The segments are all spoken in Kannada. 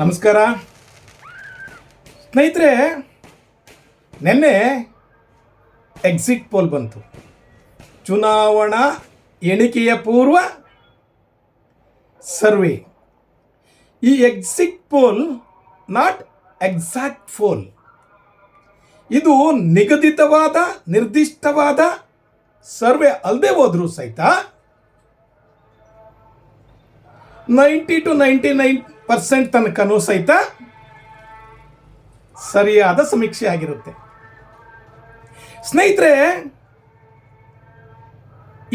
ನಮಸ್ಕಾರ. ಸ್ನೇಹಿತರೆ, ನೆನ್ನೆ ಎಕ್ಸಿಟ್ ಪೋಲ್ ಬಂತು. ಚುನಾವಣಾ ಎಣಿಕೆಯ ಪೂರ್ವ ಸರ್ವೆ ಈ exit poll not exact poll ಇದು ನಿಗದಿತವಾದ, ನಿರ್ದಿಷ್ಟವಾದ ಸರ್ವೆ ಅಲ್ಲದೆ ಹೋದರೂ ಸಹಿತ ninety to ninety nine percent ತನಕನೂ ಸಹಿತ ಸರಿಯಾದ ಸಮೀಕ್ಷೆ ಆಗಿರುತ್ತೆ. ಸ್ನೇಹಿತರೆ,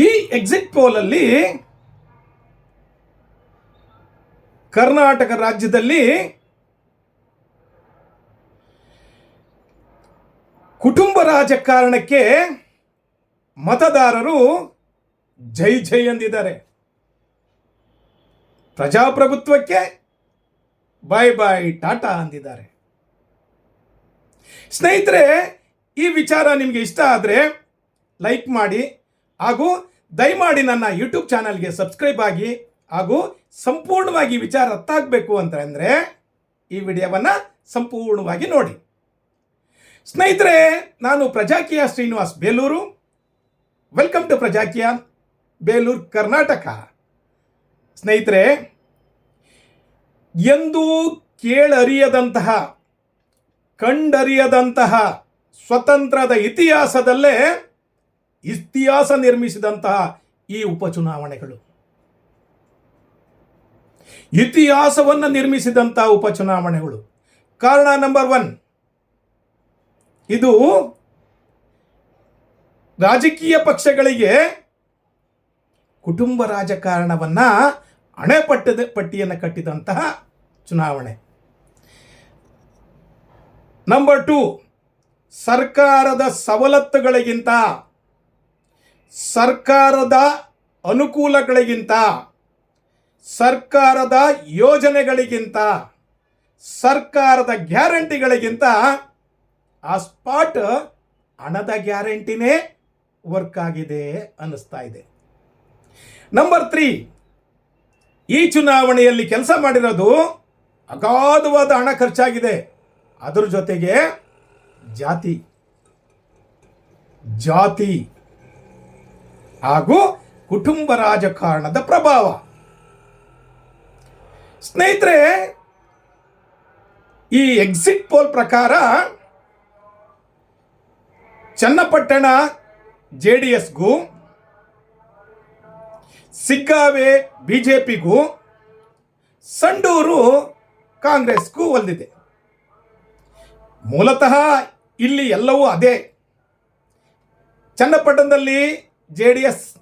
ಈ ಎಕ್ಸಿಟ್ ಪೋಲಲ್ಲಿ ಕರ್ನಾಟಕ ರಾಜ್ಯದಲ್ಲಿ ಕುಟುಂಬ ರಾಜಕಾರಣಕ್ಕೆ ಮತದಾರರು ಜೈ ಜೈ ಎಂದಿದ್ದಾರೆ. ಪ್ರಜಾಪ್ರಭುತ್ವಕ್ಕೆ ಬಾಯ್ ಬಾಯ್ ಟಾಟಾ ಅಂದಿದ್ದಾರೆ. ಸ್ನೇಹಿತರೆ, ಈ ವಿಚಾರ ನಿಮಗೆ ಇಷ್ಟ ಆದರೆ ಲೈಕ್ ಮಾಡಿ ಹಾಗೂ ದಯಮಾಡಿ ನನ್ನ ಯೂಟ್ಯೂಬ್ ಚಾನಲ್ಗೆ ಸಬ್ಸ್ಕ್ರೈಬ್ ಆಗಿ ಹಾಗೂ ಸಂಪೂರ್ಣವಾಗಿ ವಿಚಾರ ಹತ್ತಾಗಬೇಕು ಅಂತ ಅಂದರೆ ಈ ವಿಡಿಯೋವನ್ನು ಸಂಪೂರ್ಣವಾಗಿ ನೋಡಿ. ಸ್ನೇಹಿತರೆ, ನಾನು Prajakeeya Srinivas Belur. Welcome to Prajakiya, Belur, Karnataka. ಸ್ನೇಹಿತರೆ ಎಂದೂ ಕೇಳರಿಯದಂತಹ, ಕಂಡರಿಯದಂತಹ ಸ್ವತಂತ್ರದ ಇತಿಹಾಸದಲ್ಲೇ ಇತಿಹಾಸ ನಿರ್ಮಿಸಿದಂತಹ ಈ ಉಪಚುನಾವಣೆಗಳು. ಇತಿಹಾಸವನ್ನು ನಿರ್ಮಿಸಿದಂತಹ ಉಪಚುನಾವಣೆಗಳು. ಕಾರಣ ನಂಬರ್ ಒನ್ ಇದು ರಾಜಕೀಯ ಪಕ್ಷಗಳಿಗೆ ಕುಟುಂಬ ರಾಜಕಾರಣವನ್ನ ಹಣೆಪಟ್ಟದ ಪಟ್ಟಿಯನ್ನು ಕಟ್ಟಿದಂತಹ ಚುನಾವಣೆ. ನಂಬರ್ ಟು ಸರ್ಕಾರದ ಸವಲತ್ತುಗಳಿಗಿಂತ, ಸರ್ಕಾರದ ಅನುಕೂಲಗಳಿಗಿಂತ, ಸರ್ಕಾರದ ಯೋಜನೆಗಳಿಗಿಂತ, ಸರ್ಕಾರದ ಗ್ಯಾರಂಟಿಗಳಿಗಿಂತ ಆ ಸ್ಪಾಟ್ ಹಣದ ಗ್ಯಾರಂಟಿನೇ ವರ್ಕ್ ಆಗಿದೆ ಅನ್ನಿಸ್ತಾ ಇದೆ. ನಂಬರ್ ತ್ರೀ ಈ ಚುನಾವಣೆಯಲ್ಲಿ ಕೆಲಸ ಮಾಡಿರೋದು ಅಗಾಧವಾದ ಹಣ ಖರ್ಚಾಗಿದೆ. ಅದರ ಜೊತೆಗೆ ಜಾತಿ ಜಾತಿ ಹಾಗೂ ಕುಟುಂಬ ರಾಜಕಾರಣದ ಪ್ರಭಾವ. ಸ್ನೇಹಿತರೆ, ಈ ಎಕ್ಸಿಟ್ ಪೋಲ್ ಪ್ರಕಾರ ಚನ್ನಪಟ್ಟಣ ಜೆ ಡಿ ಎಸ್ಗೂ ಸಿಗ್ಗಾವೆ ಬಿ ಜೆ ಪಿಗೂ ಸಂಡೂರು ಕಾಂಗ್ರೆಸ್ಗೂ ಒಲ್ದಿದೆ. ಮೂಲತಃ ಇಲ್ಲಿ ಎಲ್ಲವೂ ಅದೇ. ಚನ್ನಪಟ್ಟಣದಲ್ಲಿ ಜೆ ಡಿ ಎಸ್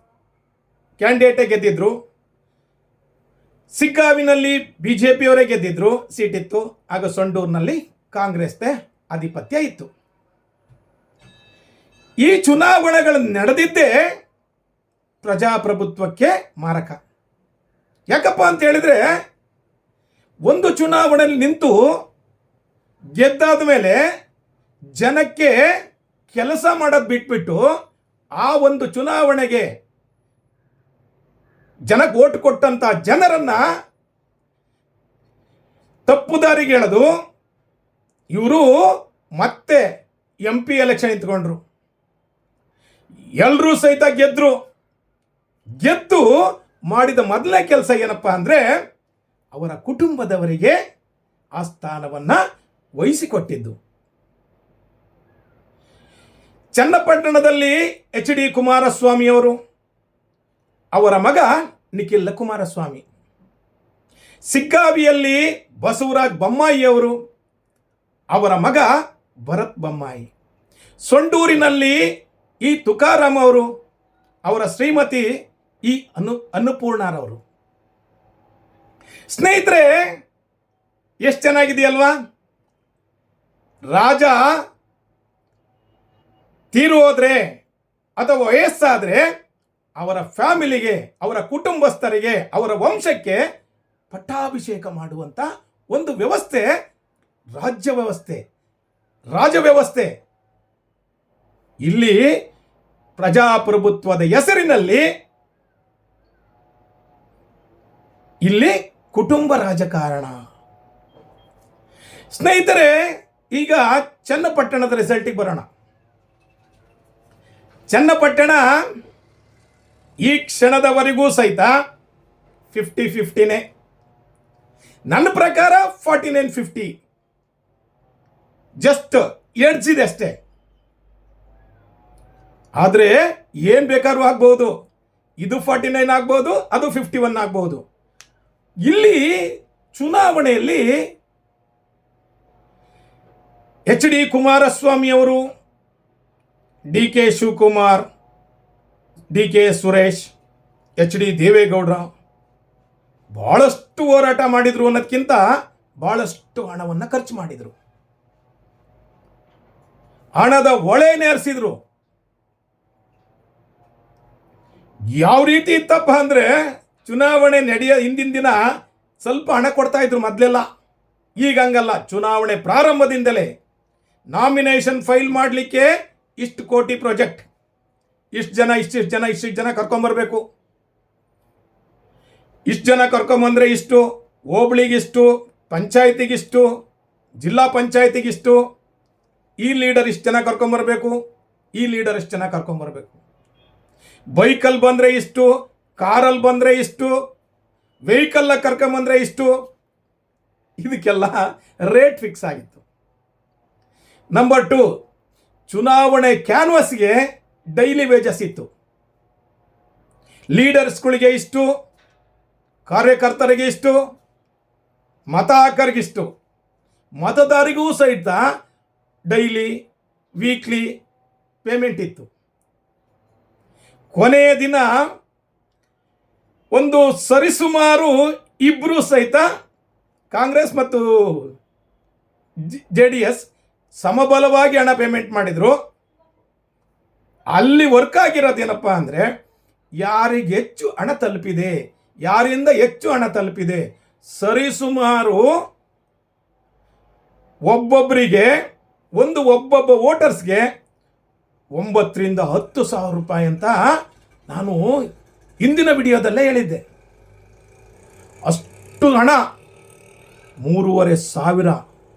ಕ್ಯಾಂಡಿಡೇಟೇ ಗೆದ್ದಿದ್ರು. ಸಿಕ್ಕಾವಿನಲ್ಲಿ ಬಿ ಜೆ ಪಿಯವರೇ ಗೆದ್ದಿದ್ರು ಸೀಟಿತ್ತು ಆಗ ಸಂಡೂರಿನಲ್ಲಿ ಕಾಂಗ್ರೆಸ್ದೇ ಆಧಿಪತ್ಯ ಇತ್ತು. ಈ ಚುನಾವಣೆಗಳು ನಡೆದಿದ್ದೇ ಪ್ರಜಾಪ್ರಭುತ್ವಕ್ಕೆ ಮಾರಕ. ಯಾಕಪ್ಪ ಅಂತ ಹೇಳಿದ್ರೆ, ಒಂದು ಚುನಾವಣೆಯಲ್ಲಿ ನಿಂತು ಗೆದ್ದಾದ ಮೇಲೆ ಜನಕ್ಕೆ ಕೆಲಸ ಮಾಡೋದು ಬಿಟ್ಬಿಟ್ಟು ಆ ಒಂದು ಚುನಾವಣೆಗೆ ಜನಕ್ಕೆ ಓಟ್ ಕೊಟ್ಟಂಥ ಜನರನ್ನ ತಪ್ಪು ದಾರಿಗೆ ಎಳೆದು ಇವರು ಮತ್ತೆ ಎಂ ಪಿ ಎಲೆಕ್ಷನ್ ಇತ್ಕೊಂಡ್ರು ಎಲ್ಲರೂ ಸಹಿತ ಗೆದ್ರು. ಗೆದ್ದು ಮಾಡಿದ ಮೊದಲನೇ ಕೆಲಸ ಏನಪ್ಪ ಅಂದರೆ ಅವರ ಕುಟುಂಬದವರಿಗೆ ಆ ಸ್ಥಾನವನ್ನು ವಹಿಸಿಕೊಟ್ಟಿದ್ದು. ಚನ್ನಪಟ್ಟಣದಲ್ಲಿ ಎಚ್ ಡಿ ಕುಮಾರಸ್ವಾಮಿಯವರು ಅವರ ಮಗ ನಿಖಿಲ್ ಕುಮಾರಸ್ವಾಮಿ, ಸಿಗ್ಗಾವಿಯಲ್ಲಿ ಬಸವರಾಜ್ ಬೊಮ್ಮಾಯಿಯವರು ಅವರ ಮಗ ಭರತ್ ಬೊಮ್ಮಾಯಿ, ಸೊಂಡೂರಿನಲ್ಲಿ ಈ ತುಕಾರಾಮ್ ಅವರು, ಅವರ ಶ್ರೀಮತಿ ಈ ಅನ್ನು ಅನ್ನಪೂರ್ಣರವರು. ಸ್ನೇಹಿತರೆ, ಎಷ್ಟು ಚೆನ್ನಾಗಿದೆಯಲ್ವಾ ರಾಜ ತೀರು ಹೋದ್ರೆ ಅಥವಾ ವಯಸ್ಸಾದರೆ ಅವರ ಫ್ಯಾಮಿಲಿಗೆ, ಅವರ ಕುಟುಂಬಸ್ಥರಿಗೆ, ಅವರ ವಂಶಕ್ಕೆ ಪಟ್ಟಾಭಿಷೇಕ ಮಾಡುವಂತ ಒಂದು ವ್ಯವಸ್ಥೆ, ರಾಜ್ಯ ವ್ಯವಸ್ಥೆ, ರಾಜ ವ್ಯವಸ್ಥೆ. ಇಲ್ಲಿ ಪ್ರಜಾಪ್ರಭುತ್ವದ ಹೆಸರಿನಲ್ಲಿ ಇಲ್ಲಿ ಕುಟುಂಬ ರಾಜಕಾರಣ. ಸ್ನೇಹಿತರೆ, ಈಗ ಚನ್ನಪಟ್ಟಣದ ರಿಸಲ್ಟಿಗೆ ಬರೋಣ. ಚನ್ನಪಟ್ಟಣ ಈ ಕ್ಷಣದವರೆಗೂ ಸಹಿತ ಫಿಫ್ಟಿ ಫಿಫ್ಟಿನೇ ನನ್ನ ಪ್ರಕಾರ ಫಾರ್ಟಿ ನೈನ್ ಫಿಫ್ಟಿ ಜಸ್ಟ್ ಎಡ್ಸಿದೆ ಅಷ್ಟೇ. ಆದರೆ ಏನು ಬೇಕಾದ್ರೂ ಆಗ್ಬೋದು. ಇದು ಫಾರ್ಟಿ ನೈನ್ ಆಗ್ಬೋದು, ಅದು ಫಿಫ್ಟಿ ಒನ್ ಆಗ್ಬೋದು. ಇಲ್ಲಿ ಚುನಾವಣೆಯಲ್ಲಿ ಎಚ್ ಡಿ ಕುಮಾರಸ್ವಾಮಿ ಅವರು, D K Shivakumar, D K Suresh, H D ದೇವೇಗೌಡರ ಬಹಳಷ್ಟು ಹೋರಾಟ ಮಾಡಿದ್ರು ಅನ್ನೋದಕ್ಕಿಂತ ಬಹಳಷ್ಟು ಹಣವನ್ನು ಖರ್ಚು ಮಾಡಿದರು. ಹಣದ ಒಳೆ ನೇರಿಸಿದ್ರು. ಯಾವ ರೀತಿ ಇತ್ತಪ್ಪ ಅಂದ್ರೆ ಚುನಾವಣೆ ನಡೆಯೋ ಹಿಂದಿನ ದಿನ ಸ್ವಲ್ಪ ಹಣ ಕೊಡ್ತಾ ಇದ್ರು ಮೊದಲೆಲ್ಲ. ಈಗ ಹಂಗಲ್ಲ. ಚುನಾವಣೆ ಪ್ರಾರಂಭದಿಂದಲೇ ನಾಮಿನೇಷನ್ ಫೈಲ್ ಮಾಡಲಿಕ್ಕೆ ಇಷ್ಟು ಕೋಟಿ ಪ್ರಾಜೆಕ್ಟ್. ಇಷ್ಟು ಜನ ಇಷ್ಟಿಷ್ಟು ಜನ ಇಷ್ಟಿಷ್ಟು ಜನ ಕರ್ಕೊಂಬರ್ಬೇಕು. ಇಷ್ಟು ಜನ ಕರ್ಕೊಂಬಂದ್ರೆ ಇಷ್ಟು, ಹೋಬಳಿಗಿಷ್ಟು, ಪಂಚಾಯತಿಗಿಷ್ಟು, ಜಿಲ್ಲಾ ಪಂಚಾಯತಿಗಿಷ್ಟು ಈ ಲೀಡರ್ ಇಷ್ಟು ಜನ ಕರ್ಕೊಂಬರ್ಬೇಕು, ಈ ಲೀಡರ್ ಇಷ್ಟು ಜನ ಕರ್ಕೊಂಬರ್ಬೇಕು. ಬೈಕಲ್ಲಿ ಬಂದರೆ ಇಷ್ಟು ಕಾರಲ್ಲಿ ಬಂದರೆ ಇಷ್ಟು ವೆಹಿಕಲ್ಲ ಕರ್ಕೊಂಬಂದ್ರೆ ಇಷ್ಟು. ಇದಕ್ಕೆಲ್ಲ ರೇಟ್ ಫಿಕ್ಸ್ ಆಗಿತ್ತು. ನಂಬರ್ ಟು ಚುನಾವಣೆ ಕ್ಯಾನ್ವಸ್ಗೆ ಡೈಲಿ ವೇಜಸ್ ಇತ್ತು. ಲೀಡರ್ಸ್ಗಳಿಗೆ ಇಷ್ಟು, ಕಾರ್ಯಕರ್ತರಿಗೆ ಇಷ್ಟು ಮತ ಹಾಕರಿಗಿಷ್ಟು ಮತದಾರಿಗೂ ಸಹಿತ ಡೈಲಿ ವೀಕ್ಲಿ ಪೇಮೆಂಟ್ ಇತ್ತು. ಕೊನೆಯ ದಿನ ಒಂದು ಸರಿಸುಮಾರು ಇಬ್ಬರು ಸಹಿತ ಕಾಂಗ್ರೆಸ್ ಮತ್ತು ಜೆ ಡಿ ಎಸ್ ಸಮಬಲವಾಗಿ ಹಣ ಪೇಮೆಂಟ್ ಮಾಡಿದರು. ಅಲ್ಲಿ ವರ್ಕ್ ಆಗಿರೋದೇನಪ್ಪ ಅಂದರೆ ಯಾರಿಗೆ ಹೆಚ್ಚು ಹಣ ತಲುಪಿದೆ, ಯಾರಿಂದ ಹೆಚ್ಚು ಹಣ ತಲುಪಿದೆ, ಸರಿಸುಮಾರು ಒಬ್ಬೊಬ್ಬರಿಗೆ ಒಂದು ಒಬ್ಬೊಬ್ಬ ವೋಟರ್ಸ್ಗೆ ಒಂಬತ್ತರಿಂದ ಹತ್ತು ಸಾವಿರ ರೂಪಾಯಿ ಅಂತ ನಾನು ಹಿಂದಿನ ವಿಡಿಯೋದಲ್ಲೇ ಹೇಳಿದ್ದೆ. ಅಷ್ಟು ಹಣ ಮೂರುವರೆ ಸಾವಿರ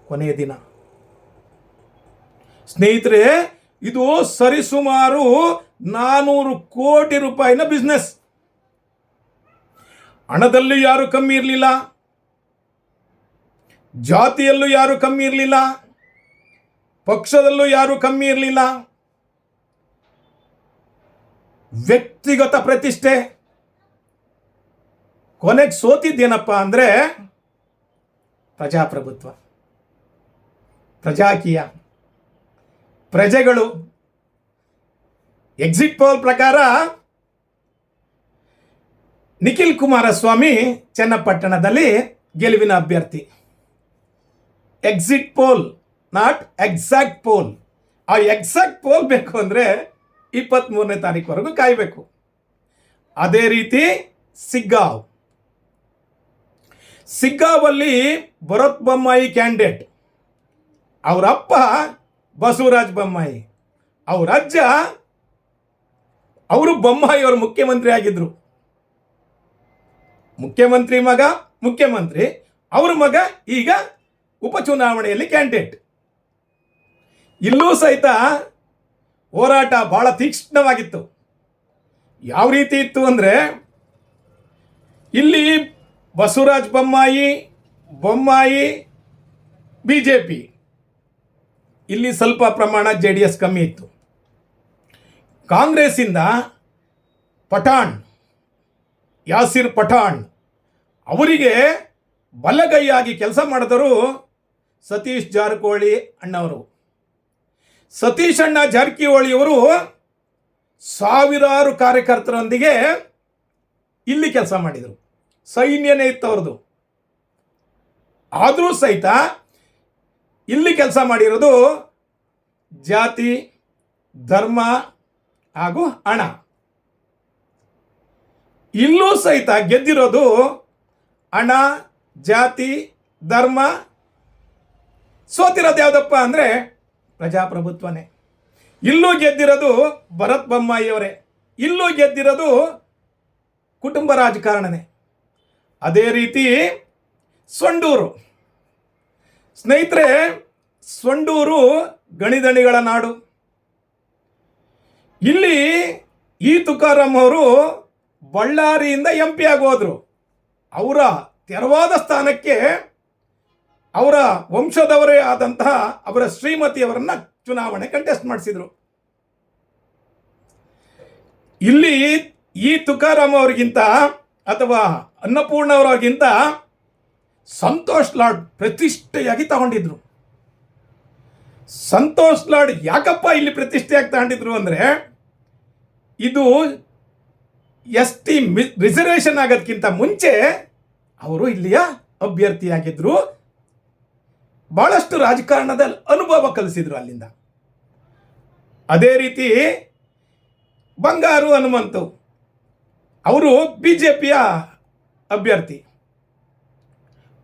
ಕೊನೆಯ ದಿನ. ಸ್ನೇಹಿತರೆ, ಇದು ಸರಿಸುಮಾರು ನಾನೂರು ಕೋಟಿ ರೂಪಾಯಿನ ಬಿಸ್ನೆಸ್ ಹಣದಲ್ಲಿ ಯಾರು ಕಮ್ಮಿ ಇರಲಿಲ್ಲ. ಜಾತಿಯಲ್ಲೂ ಯಾರು ಕಮ್ಮಿ ಇರಲಿಲ್ಲ. ಪಕ್ಷದಲ್ಲೂ ಯಾರು ಕಮ್ಮಿ ಇರಲಿಲ್ಲ. ವ್ಯಕ್ತಿಗತ ಪ್ರತಿಷ್ಠೆ. ಕೊನೆಗೆ ಸೋತಿದ್ದೇನಪ್ಪ ಅಂದರೆ ಪ್ರಜಾಪ್ರಭುತ್ವ. ಪ್ರಜಾಕೀಯ. ಪ್ರಜೆಗಳು. ಎಕ್ಸಿಟ್ ಪೋಲ್ ಪ್ರಕಾರ ನಿಖಿಲ್ ಕುಮಾರಸ್ವಾಮಿ ಚನ್ನಪಟ್ಟಣದಲ್ಲಿ ಗೆಲುವಿನ ಅಭ್ಯರ್ಥಿ. Exit poll not exact poll ಆ ಎಕ್ಸಾಕ್ಟ್ ಪೋಲ್ ಬೇಕು ಅಂದರೆ ಇಪ್ಪತ್ತ್ಮೂರನೇ ತಾರೀಕುವರೆಗೂ ಕಾಯಬೇಕು. ಅದೇ ರೀತಿ ಸಿಗ್ಗಾವ್. ಸಿಗ್ಗಾವಲ್ಲಿ ಭರತ್ ಬೊಮ್ಮಾಯಿ ಕ್ಯಾಂಡಿಡೇಟ್. ಅವರ ಅಪ್ಪ ಬಸವರಾಜ ಬೊಮ್ಮಾಯಿ. ಅವ್ರ ಅಜ್ಜ ಅವರು ಬೊಮ್ಮಾಯಿ ಅವರು ಮುಖ್ಯಮಂತ್ರಿ ಆಗಿದ್ರು. ಮುಖ್ಯಮಂತ್ರಿ ಮಗ, ಮುಖ್ಯಮಂತ್ರಿ. ಅವ್ರ ಮಗ ಈಗ ಉಪಚುನಾವಣೆಯಲ್ಲಿ ಕ್ಯಾಂಡಿಡೇಟ್. ಇಲ್ಲೂ ಸಹಿತ ಹೋರಾಟ ಬಹಳ ತೀಕ್ಷ್ಣವಾಗಿತ್ತು. ಯಾವ ರೀತಿ ಇತ್ತು ಅಂದರೆ ಇಲ್ಲಿ Basavaraj Bommai Bommai B J P ಇಲ್ಲಿ ಸ್ವಲ್ಪ ಪ್ರಮಾಣ ಜೆ ಡಿ ಎಸ್ ಕಮ್ಮಿ ಇತ್ತು. ಕಾಂಗ್ರೆಸ್ಸಿಂದ ಪಠಾಣ್, ಯಾಸಿರ್ ಪಠಾಣ್ ಅವರಿಗೆ ಬಲಗೈಯಾಗಿ ಕೆಲಸ ಮಾಡಿದರು ಸತೀಶ್ ಜಾರಕಿಹೊಳಿ ಅಣ್ಣವರು. ಸತೀಶ್ ಅಣ್ಣ ಜಾರಕಿಹೊಳಿಯವರು ಸಾವಿರಾರು ಕಾರ್ಯಕರ್ತರೊಂದಿಗೆ ಇಲ್ಲಿ ಕೆಲಸ ಮಾಡಿದರು. ಸೈನ್ಯನೇ ಇತ್ತು ಅವ್ರದ್ದು ಆದರೂ ಸಹಿತ ಇಲ್ಲಿ ಕೆಲಸ ಮಾಡಿರೋದು ಜಾತಿ, ಧರ್ಮ ಹಾಗೂ ಹಣ. ಇಲ್ಲೂ ಸಹಿತ ಗೆದ್ದಿರೋದು ಹಣ, ಜಾತಿ, ಧರ್ಮ. ಸೋತಿರೋದು ಯಾವುದಪ್ಪ ಅಂದರೆ ಪ್ರಜಾಪ್ರಭುತ್ವನೇ. ಇಲ್ಲೂ ಗೆದ್ದಿರೋದು ಭರತ್ ಬೊಮ್ಮಾಯಿಯವರೇ. ಇಲ್ಲೂ ಗೆದ್ದಿರೋದು ಕುಟುಂಬ ರಾಜಕಾರಣನೇ. ಅದೇ ರೀತಿ ಸೊಂಡೂರು ಸ್ನೇಹಿತರೆ ಸೊಂಡೂರು ಗಣಿದಣಿಗಳ ನಾಡು. ಇಲ್ಲಿ ಈ ತುಕಾರಾಮ್ ಅವರು ಬಳ್ಳಾರಿಯಿಂದ ಎಂ ಪಿ ಆಗೋದ್ರು. ಅವರ ತೆರವಾದ ಸ್ಥಾನಕ್ಕೆ ಅವರ ವಂಶದವರೇ ಆದಂತಹ ಅವರ ಶ್ರೀಮತಿಯವರನ್ನ ಚುನಾವಣೆ ಕಂಟೆಸ್ಟ್ ಮಾಡಿಸಿದ್ರು. ಇಲ್ಲಿ ಈ ತುಕಾರಾಮ್ ಅವರಿಗಿಂತ ಅಥವಾ ಅನ್ನಪೂರ್ಣ ಅವರಾಗಿಂತ ಸಂತೋಷ್ ಲಾಡ್ ಪ್ರತಿಷ್ಠೆಯಾಗಿ ತಗೊಂಡಿದ್ರು. ಸಂತೋಷ್ ಲಾಡ್ ಯಾಕಪ್ಪ ಇಲ್ಲಿ ಪ್ರತಿಷ್ಠೆಯಾಗಿ ತಗೊಂಡಿದ್ರು ಅಂದರೆ ಇದು ಎಸ್ ಟಿ ರಿಸರ್ವೇಷನ್ ಆಗೋದಕ್ಕಿಂತ ಮುಂಚೆ ಅವರು ಇಲ್ಲಿಯ ಅಭ್ಯರ್ಥಿಯಾಗಿದ್ರು. ಭಾಳಷ್ಟು ರಾಜಕಾರಣದ ಅನುಭವ ಕಲಿಸಿದ್ರು ಅಲ್ಲಿಂದ. ಅದೇ ರೀತಿ ಬಂಗಾರು ಹನುಮಂತು ಅವರು ಬಿ ಜೆ ಪಿಯ ಅಭ್ಯರ್ಥಿ.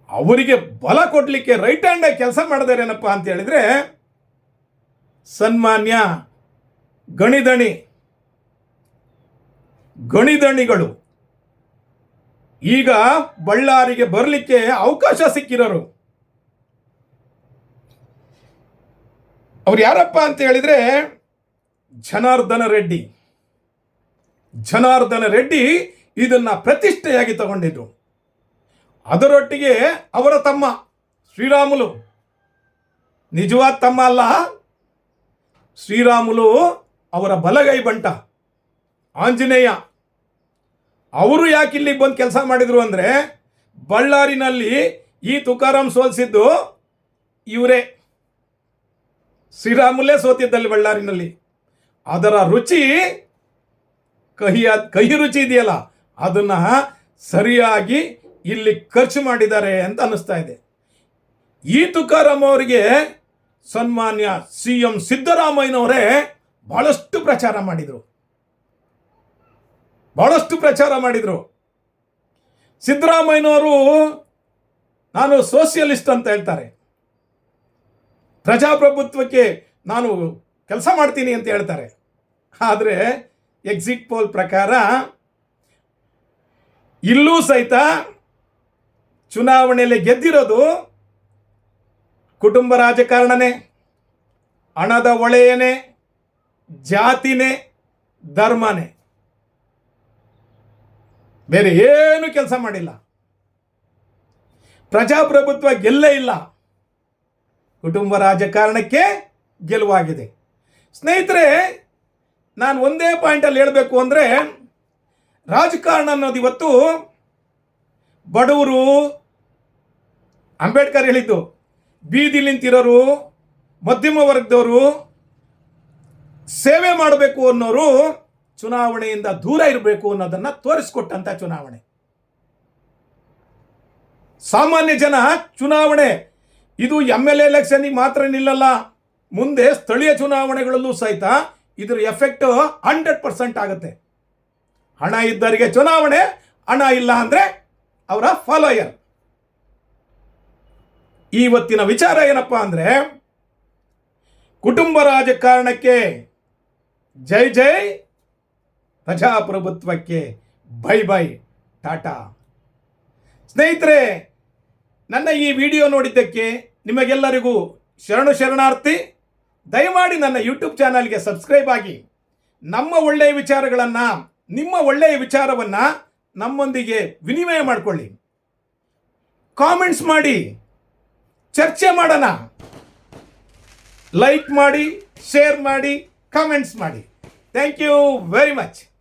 ಅವರಿಗೆ ಬಲ ಕೊಡಲಿಕ್ಕೆ ರೈಟ್ ಹ್ಯಾಂಡ್ ಕೆಲಸ ಮಾಡಿದಾರೇನಪ್ಪ ಅಂತ ಹೇಳಿದ್ರೆ, ಸನ್ಮಾನ್ಯ ಗಣಿದಣಿ ಗಣಿದಣಿಗಳು ಈಗ ಬಳ್ಳಾರಿಗೆ ಬರಲಿಕ್ಕೆ ಅವಕಾಶ ಸಿಕ್ಕಿರೋರು. ಅವ್ರು ಯಾರಪ್ಪ ಅಂತ ಹೇಳಿದ್ರೆ, ಜನಾರ್ದನ ರೆಡ್ಡಿ. ಜನಾರ್ದನ ರೆಡ್ಡಿ ಇದನ್ನ ಪ್ರತಿಷ್ಠೆಯಾಗಿ ತಗೊಂಡಿದ್ರು ಅದರೊಟ್ಟಿಗೆ ಅವರ ತಮ್ಮ ಶ್ರೀರಾಮುಲು, ನಿಜವಾದ ತಮ್ಮ ಅಲ್ಲ, ಶ್ರೀರಾಮುಲು ಅವರ ಬಲಗೈ ಬಂಟ, ಆಂಜನೇಯ, ಅವರು ಯಾಕೆ ಇಲ್ಲಿ ಬಂದು ಕೆಲಸ ಮಾಡಿದ್ರು ಅಂದರೆ ಬಳ್ಳಾರಿನಲ್ಲಿ ಈ ತುಕಾರಾಮ್ ಸೋಲಿಸಿದ್ದು ಇವರೇ. ಶ್ರೀರಾಮುಲೇ ಸೋತಿದ್ದಲ್ಲಿ ಬಳ್ಳಾರಿನಲ್ಲಿ. ಅದರ ರುಚಿ ಕಹಿಯ, ಕಹಿ ರುಚಿ ಇದೆಯಲ್ಲ ಅದನ್ನ ಸರಿಯಾಗಿ ಇಲ್ಲಿ ಖರ್ಚು ಮಾಡಿದ್ದಾರೆ ಅಂತ ಅನ್ನಿಸ್ತಾ ಇದೆ. ಈ ತುಕಾರಾಮ್ ಅವರಿಗೆ ಸನ್ಮಾನ್ಯ ಸಿ ಎಂ ಸಿದ್ದರಾಮಯ್ಯನವರೇ ಬಹಳಷ್ಟು ಪ್ರಚಾರ ಮಾಡಿದರು. ಬಹಳಷ್ಟು ಪ್ರಚಾರ ಮಾಡಿದರು. ಸಿದ್ದರಾಮಯ್ಯನವರು ನಾನು ಸೋಷಿಯಲಿಸ್ಟ್ ಅಂತ ಹೇಳ್ತಾರೆ. ಪ್ರಜಾಪ್ರಭುತ್ವಕ್ಕೆ ನಾನು ಕೆಲಸ ಮಾಡ್ತೀನಿ ಅಂತ ಹೇಳ್ತಾರೆ. ಆದರೆ ಎಕ್ಸಿಟ್ ಪೋಲ್ ಪ್ರಕಾರ ಇಲ್ಲೂ ಸಹಿತ ಚುನಾವಣೆಯಲ್ಲಿ ಗೆದ್ದಿರೋದು ಕುಟುಂಬ ರಾಜಕಾರಣನೇ, ಹಣದ ಒಳೆಯನೇ, ಜಾತಿನೇ, ಧರ್ಮನೇ. ಬೇರೆ ಏನು ಕೆಲಸ ಮಾಡಿಲ್ಲ. ಪ್ರಜಾಪ್ರಭುತ್ವ ಗೆಲ್ಲೇ ಇಲ್ಲ. ಕುಟುಂಬ ರಾಜಕಾರಣಕ್ಕೆ ಗೆಲುವಾಗಿದೆ. ಸ್ನೇಹಿತರೆ, ನಾನು ಒಂದೇ ಪಾಯಿಂಟಲ್ಲಿ ಹೇಳಬೇಕು ಅಂದರೆ ರಾಜಕಾರಣ ಅನ್ನೋದು ಇವತ್ತು ಬಡವರು ಅಂಬೇಡ್ಕರ್ ಹೇಳಿದ್ದು, ಬೀದಿ ನಿಂತಿರೋರು, ಮಧ್ಯಮ ವರ್ಗದವರು ಸೇವೆ ಮಾಡಬೇಕು ಅನ್ನೋರು ಚುನಾವಣೆಯಿಂದ ದೂರ ಇರಬೇಕು ಅನ್ನೋದನ್ನು ತೋರಿಸ್ಕೊಟ್ಟಂಥ ಚುನಾವಣೆ. ಸಾಮಾನ್ಯ ಜನ ಚುನಾವಣೆ, ಇದು ಎಂ ಎಲ್ ಎಲೆಕ್ಷನ್ಗೆ ಮಾತ್ರ ನಿಲ್ಲಲ್ಲ, ಮುಂದೆ ಸ್ಥಳೀಯ ಚುನಾವಣೆಗಳಲ್ಲೂ ಸಹಿತ ಇದರ ಎಫೆಕ್ಟ್ ಹಂಡ್ರೆಡ್ ಪರ್ಸೆಂಟ್ ಆಗುತ್ತೆ. ಹಣ ಇದ್ದವರಿಗೆ ಚುನಾವಣೆ, ಹಣ ಇಲ್ಲ ಅಂದರೆ ಅವರ ಫಾಲೋಯರ್ ಇವತ್ತಿನ ವಿಚಾರ ಏನಪ್ಪಾ ಅಂದರೆ, ಕುಟುಂಬ ರಾಜಕಾರಣಕ್ಕೆ ಜೈ ಜೈ, ಪ್ರಜಾಪ್ರಭುತ್ವಕ್ಕೆ ಬೈ ಬೈ, ಟಾಟಾ. ಸ್ನೇಹಿತರೆ, ನನ್ನ ಈ ವಿಡಿಯೋ ನೋಡಿದ್ದಕ್ಕೆ ನಿಮಗೆಲ್ಲರಿಗೂ ಶರಣು ಶರಣಾರ್ಥಿ, ದಯಮಾಡಿ ನನ್ನ ಯೂಟ್ಯೂಬ್ ಚಾನಲ್ಗೆ ಸಬ್ಸ್ಕ್ರೈಬ್ ಆಗಿ, ನಮ್ಮ ಒಳ್ಳೆಯ ವಿಚಾರಗಳನ್ನು ನಿಮ್ಮ ಒಳ್ಳೆಯ ವಿಚಾರವನ್ನು ನಮ್ಮೊಂದಿಗೆ ವಿನಿಮಯ ಮಾಡಿಕೊಳ್ಳಿ. ಕಾಮೆಂಟ್ಸ್ ಮಾಡಿ, ಚರ್ಚೆ ಮಾಡೋಣ. ಲೈಕ್ ಮಾಡಿ ಶೇರ್ ಮಾಡಿ ಕಾಮೆಂಟ್ಸ್ ಮಾಡಿ. Thank you very much